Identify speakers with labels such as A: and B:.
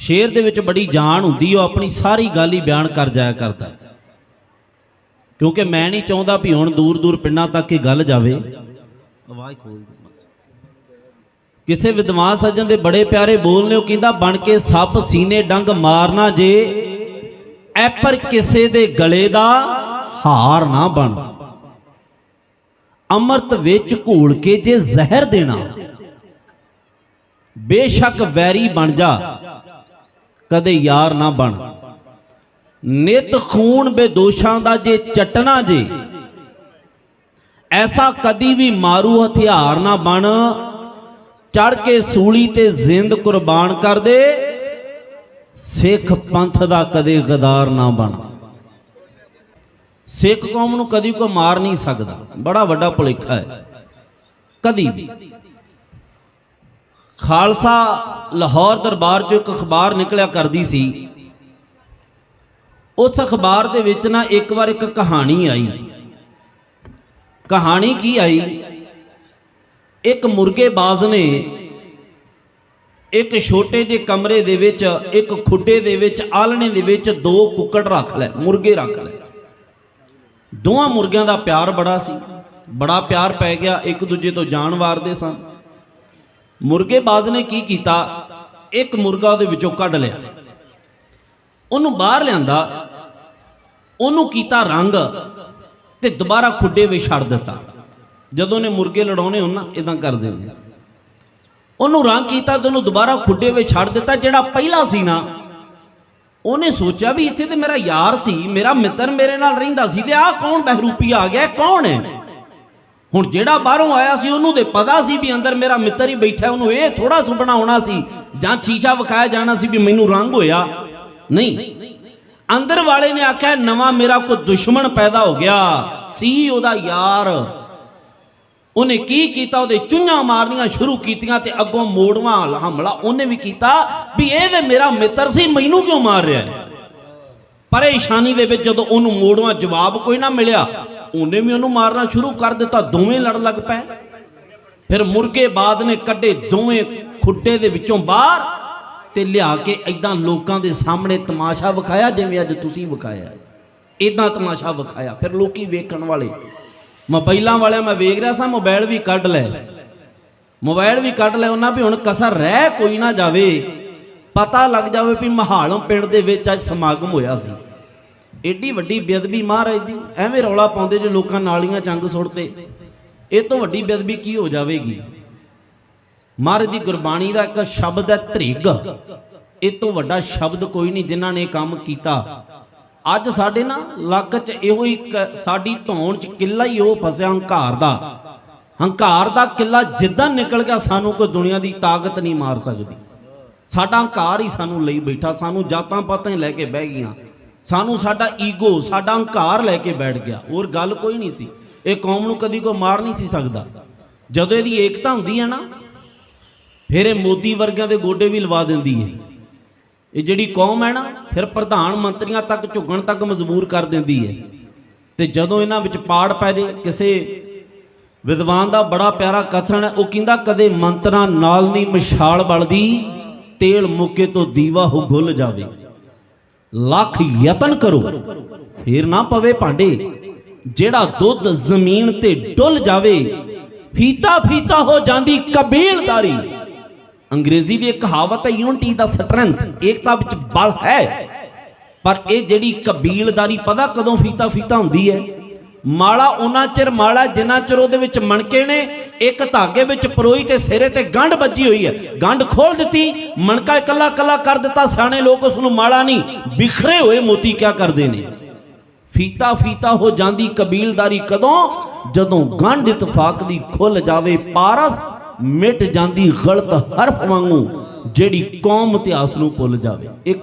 A: ਸ਼ੇਰ ਦੇ ਵਿੱਚ ਬੜੀ ਜਾਨ ਹੁੰਦੀ ਉਹ ਆਪਣੀ ਸਾਰੀ ਗੱਲ ਹੀ ਬਿਆਨ ਕਰ ਜਾਇਆ ਕਰਦਾ। ਕਿਉਂਕਿ ਮੈਂ ਨਹੀਂ ਚਾਹੁੰਦਾ ਵੀ ਹੁਣ ਦੂਰ ਦੂਰ ਪਿੰਡਾਂ ਤੱਕ ਇਹ ਗੱਲ ਜਾਵੇ ਆਵਾਜ਼ ਖੋਲ। ਕਿਸੇ ਵਿਦਵਾਨ ਸੱਜਣ ਦੇ ਬੜੇ ਪਿਆਰੇ ਬੋਲ ਨੇ ਉਹ ਕਹਿੰਦਾ ਬਣ ਕੇ ਸੱਪ ਸੀਨੇ ਡੰਗ ਮਾਰਨਾ ਜੇ ਐ ਪਰ ਕਿਸੇ ਦੇ ਗਲੇ ਦਾ ਹਾਰ ਨਾ ਬਣ ਅੰਮ੍ਰਿਤ ਵਿੱਚ ਘੋਲ ਕੇ ਜੇ ਜ਼ਹਿਰ ਦੇਣਾ ਬੇਸ਼ੱਕ ਵੈਰੀ ਬਣ ਜਾ ਕਦੇ ਯਾਰ ਨਾ ਬਣ। ਨਿਤ ਖੂਨ ਬੇਦੋਸ਼ਾਂ ਦਾ ਜੇ ਚਟਣਾ ਜੇ, ਐਸਾ ਕਦੀ ਵੀ ਮਾਰੂ ਹਥਿਆਰ ਨਾ ਬਣ। ਚੜ ਕੇ ਸੂਲੀ ਤੇ ਜ਼ਿੰਦ ਕੁਰਬਾਨ ਕਰ ਦੇ, ਸਿੱਖ ਪੰਥ ਦਾ ਕਦੇ ਗਦਾਰ ਨਾ ਬਣ। ਸਿੱਖ ਕੌਮ ਨੂੰ ਕਦੀ ਕੋਈ ਮਾਰ ਨਹੀਂ ਸਕਦਾ। ਬੜਾ ਵੱਡਾ ਭੁਲੇਖਾ ਹੈ। ਕਦੀ ਵੀ। ਖਾਲਸਾ ਲਾਹੌਰ ਦਰਬਾਰ 'ਚੋਂ ਇੱਕ ਅਖਬਾਰ ਨਿਕਲਿਆ ਕਰਦੀ ਸੀ। ਉਸ ਅਖਬਾਰ ਦੇ ਵਿੱਚ ਨਾ ਇੱਕ ਵਾਰ ਇੱਕ ਕਹਾਣੀ ਆਈ। ਕਹਾਣੀ ਕੀ ਆਈ? ਇੱਕ ਮੁਰਗੇਬਾਜ਼ ਨੇ ਇੱਕ ਛੋਟੇ ਜਿਹੇ ਕਮਰੇ ਦੇ ਵਿੱਚ, ਇੱਕ ਖੁੱਡੇ ਦੇ ਵਿੱਚ ਆਲਣੇ ਦੇ ਵਿੱਚ ਦੋ ਕੁੱਕੜ ਰੱਖ ਲੈ ਮੁਰਗੇ ਰੱਖ ਲੈ ਦੋਵਾਂ ਮੁਰਗਿਆਂ ਦਾ ਪਿਆਰ ਬੜਾ ਸੀ। ਬੜਾ ਪਿਆਰ ਪੈ ਗਿਆ ਇੱਕ ਦੂਜੇ ਤੋਂ ਜਾਨ ਵਾਰਦੇ ਸਨ ਮੁਰਗੇਬਾਜ਼ ਨੇ ਕੀ ਕੀਤਾ? ਇੱਕ ਮੁਰਗਾ ਉਹਦੇ ਵਿੱਚੋਂ ਕੱਢ ਲਿਆ। ਉਹਨੂੰ ਬਾਹਰ ਲਿਆਂਦਾ। ਉਹਨੂੰ ਕੀਤਾ ਰੰਗ ਤੇ ਦੁਬਾਰਾ ਖੁੱਡੇ ਵਿੱਚ ਛੱਡ ਦਿੱਤਾ। ਜਦੋਂ ਨੇ ਮੁਰਗੇ ਲੜਾਉਣੇ ਹੋਣ ਨਾ ਇਦਾਂ ਕਰਦੇ ਨੇ ਉਹਨੂੰ ਰੰਗ ਕੀਤਾ ਤੇ ਉਹਨੂੰ ਦੁਬਾਰਾ ਖੁੱਡੇ ਵਿੱਚ ਛੱਡ ਦਿੱਤਾ, ਜਿਹੜਾ ਪਹਿਲਾ ਸੀ ਨਾ। ਉਹਨੇ ਸੋਚਿਆ ਵੀ ਇੱਥੇ ਤੇ ਮੇਰਾ ਯਾਰ ਸੀ, ਮੇਰਾ ਮਿੱਤਰ ਮੇਰੇ ਨਾਲ ਰਹਿੰਦਾ ਸੀ ਤੇ ਆਹ ਕੌਣ ਬਹਿਰੂਪੀ ਆ ਗਿਆ ਕੌਣ ਹੈ? ਹੁਣ ਜਿਹੜਾ ਬਾਹਰੋਂ ਆਇਆ ਸੀ, ਉਹਨੂੰ ਤੇ ਪਤਾ ਸੀ ਵੀ ਅੰਦਰ ਮੇਰਾ ਮਿੱਤਰ ਹੀ ਬੈਠਾ ਉਹਨੂੰ ਇਹ ਥੋੜਾ ਸੁਪਨਾ ਹੋਣਾ ਸੀ, ਜਾਂ ਸ਼ੀਸ਼ਾ ਵਿਖਾਇਆ ਜਾਣਾ ਸੀ ਵੀ ਮੈਨੂੰ ਰੰਗ ਹੋਇਆ। ਨਹੀਂ। ਅੰਦਰ ਵਾਲੇ ਨੇ ਆਖਿਆ, ਨਵਾਂ ਮੇਰਾ ਕੋਈ ਦੁਸ਼ਮਣ ਪੈਦਾ ਹੋ ਗਿਆ। ਸੀ ਉਹਦਾ ਯਾਰ। ਉਹਨੇ ਕੀ ਕੀਤਾ? ਉਹਦੇ ਚੁੰਝਾਂ ਮਾਰਨੀਆਂ ਸ਼ੁਰੂ ਕੀਤੀਆਂ ਤੇ ਅੱਗੋਂ ਮੋੜਵਾ ਹਮਲਾ ਉਹਨੇ ਵੀ ਕੀਤਾ ਵੀ ਇਹ ਤੇ ਮੇਰਾ ਮਿੱਤਰ ਸੀ, ਮੈਨੂੰ ਕਿਉਂ ਮਾਰ ਰਿਹਾ ਪਰੇਸ਼ਾਨੀ ਦੇ ਵਿੱਚ ਜਦੋਂ ਉਹਨੂੰ ਮੋੜਵਾ ਜਵਾਬ ਕੋਈ ਨਾ ਮਿਲਿਆ ਉਹਨੇ ਵੀ ਉਹਨੂੰ ਮਾਰਨਾ ਸ਼ੁਰੂ ਕਰ ਦਿੱਤਾ, ਦੋਵੇਂ ਲੜ ਲੱਗ ਪਏ। ਫਿਰ ਮੁਰਗੇਬਾਜ਼ ਨੇ ਕੱਢੇ ਦੋਵੇਂ ਖੁੱਡੇ ਦੇ ਵਿੱਚੋਂ ਬਾਹਰ ਤੇ ਲਿਆ ਕੇ ਐਦਾਂ ਲੋਕਾਂ ਦੇ ਸਾਹਮਣੇ ਤਮਾਸ਼ਾ ਵਿਖਾਇਆ, ਜਿਵੇਂ ਅੱਜ ਤੁਸੀਂ ਵਿਖਾਇਆ। ਇਦਾਂ ਤਮਾਸ਼ਾ ਵਿਖਾਇਆ। ਫਿਰ ਲੋਕੀ ਵੇਖਣ ਵਾਲੇ ਮੋਬਾਈਲਾਂ ਵਾਲਿਆਂ ਮੈਂ ਵੇਖ ਰਿਹਾ ਸਾਂ, ਮੋਬਾਈਲ ਵੀ ਕੱਢ ਲੈ। ਮੋਬਾਈਲ ਵੀ ਕੱਢ ਲੈ, ਉਹਨਾਂ ਵੀ ਹੁਣ ਕਸਰ ਰਹਿ ਕੋਈ ਨਾ ਜਾਵੇ। ਪਤਾ ਲੱਗ ਜਾਵੇ ਵੀ ਮਹਾਲੋਂ ਪਿੰਡ ਦੇ ਵਿੱਚ ਅੱਜ ਸਮਾਗਮ ਹੋਇਆ ਸੀ। ਏਡੀ ਵੱਡੀ ਬੇਅਦਬੀ ਮਹਾਰਾਜ ਦੀ, ਐਵੇਂ ਰੌਲਾ ਪਾਉਂਦੇ ਜੇ ਲੋਕਾਂ ਨਾਲੀਆਂ ਚੰਗ ਸੁੱਟਦੇ। ਇਹ ਤੋਂ ਵੱਡੀ ਬੇਅਦਬੀ ਕੀ ਹੋ ਜਾਵੇਗੀ? ਮਹਾਰਾਜ ਦੀ ਗੁਰਬਾਣੀ ਦਾ ਇੱਕ ਸ਼ਬਦ ਹੈ ਧ੍ਰਿਗ। ਇਹ ਤੋਂ ਵੱਡਾ ਸ਼ਬਦ ਕੋਈ ਨਹੀਂ ਜਿਨ੍ਹਾਂ ਨੇ ਕੰਮ ਕੀਤਾ। ਅੱਜ ਸਾਡੇ ਨਾ ਲੱਕ 'ਚ ਇਹੋ ਹੀ ਇੱਕ ਸਾਡੀ ਧੌਣ 'ਚ ਕਿੱਲਾ ਹੀ ਉਹ ਫਸਿਆ ਹੰਕਾਰ ਦਾ। ਹੰਕਾਰ ਦਾ ਕਿੱਲਾ ਜਿੱਦਾਂ ਨਿਕਲ ਗਿਆ, ਸਾਨੂੰ ਕੋਈ ਦੁਨੀਆ ਦੀ ਤਾਕਤ ਨਹੀਂ ਮਾਰ ਸਕਦੀ। ਸਾਡਾ ਹੰਕਾਰ ਹੀ ਸਾਨੂੰ ਲਈ ਬੈਠਾ, ਸਾਨੂੰ ਜਾਤਾਂ ਪਾਤਾਂ ਹੀ ਲੈ ਕੇ ਬਹਿ ਗਈਆਂ। ਸਾਨੂੰ ਸਾਡਾ ਈਗੋ, ਸਾਡਾ ਹੰਕਾਰ ਲੈ ਕੇ ਬੈਠ ਗਿਆ। ਹੋਰ ਗੱਲ ਕੋਈ ਨਹੀਂ ਸੀ। ਇਹ ਕੌਮ ਨੂੰ ਕਦੀ ਕੋਈ ਮਾਰ ਨਹੀਂ ਸੀ ਸਕਦਾ। ਜਦੋਂ ਇਹਦੀ ਏਕਤਾ ਹੁੰਦੀ ਹੈ ਨਾ, ਫਿਰ ਇਹ ਮੋਦੀ ਵਰਗਿਆਂ ਦੇ ਗੋਡੇ ਵੀ ਲਵਾ ਦਿੰਦੀ ਹੈ। ਇਹ ਜਿਹੜੀ ਕੌਮ ਹੈ ਨਾ, ਫਿਰ ਪ੍ਰਧਾਨ ਮੰਤਰੀਆਂ ਤੱਕ ਝੁਕਣ ਤੱਕ ਮਜਬੂਰ ਕਰ ਦਿੰਦੀ ਹੈ। ਤੇ ਜਦੋਂ ਇਹਨਾਂ ਵਿੱਚ ਪਾੜ ਪੈ ਜੇ, ਕਿਸੇ ਵਿਦਵਾਨ ਦਾ ਬੜਾ ਪਿਆਰਾ ਕਥਨ ਹੈ, ਉਹ ਕਹਿੰਦਾ, ਕਦੇ ਮੰਤਰਾਂ ਨਾਲ ਨਹੀਂ ਮਸ਼ਾਲ ਬਲਦੀ, ਤੇਲ ਮੁੱਕੇ ਤੋਂ ਦੀਵਾ ਹੋ ਗੁੱਲ ਜਾਵੇ। ਲੱਖ ਯਤਨ ਕਰੋ। ਫੇਰ ਨਾ ਪਵੇ ਭਾਂਡੇ। ਜਿਹੜਾ ਦੁੱਧ ਜ਼ਮੀਨ ਤੇ ਡੁੱਲ ਜਾਵੇ, ਫੀਤਾ ਫੀਤਾ ਹੋ ਜਾਂਦੀ ਕਬੀਲਦਾਰੀ। ਅੰਗਰੇਜ਼ੀ ਦੀ ਕਹਾਵਤ ਹੈ ਯੂਨਿਟੀ ਦਾ ਸਟਰੈਂਥ ਏਕਤਾ ਵਿੱਚ ਬਲ ਹੈ। ਪਰ ਇਹ ਜਿਹੜੀ ਕਬੀਲਦਾਰੀ, ਪਤਾ ਕਦੋਂ ਫੀਤਾ ਫੀਤਾ ਹੁੰਦੀ ਹੈ? ਮਾਲਾ ਉਹਨਾਂ ਚਿਰ, ਮਾਲਾ ਜਿੰਨਾ ਚਿਰ ਉਹਦੇ ਵਿੱਚ ਮਣਕੇ ਨੇ, ਇੱਕ ਧਾਗੇ ਵਿੱਚ ਪਰੋਈ ਤੇ ਸਿਰੇ ਤੇ ਗੰਢ ਵੱਜੀ ਹੋਈ ਹੈ। ਗੰਢ ਖੋਲ ਦਿੱਤੀ, ਮਣਕਾ ਇਕੱਲਾ ਇਕੱਲਾ ਕਰ ਦਿੱਤਾ, ਸਿਆਣੇ ਲੋਕ ਉਸ ਨੂੰ ਮਾਲਾ ਨਹੀਂ, ਬਿਖਰੇ ਹੋਏ ਮੋਤੀ ਕਿਆ ਕਰਦੇ ਨੇ? ਫੀਤਾ ਫੀਤਾ ਹੋ ਜਾਂਦੀ ਕਬੀਲਦਾਰੀ ਕਦੋਂ? ਜਦੋਂ ਗੰਢ ਇਤਫਾਕ ਦੀ ਖੁੱਲ ਜਾਵੇ, ਪਾਰਸ ਮਿਟ ਜਾਂਦੀ ਗਲਤ ਹਰਫ ਵਾਂਗੂ, ਜਿਹੜੀ ਕੌਮ ਇਤਿਹਾਸ ਨੂੰ ਭੁੱਲ ਜਾਵੇ। ਇੱਕ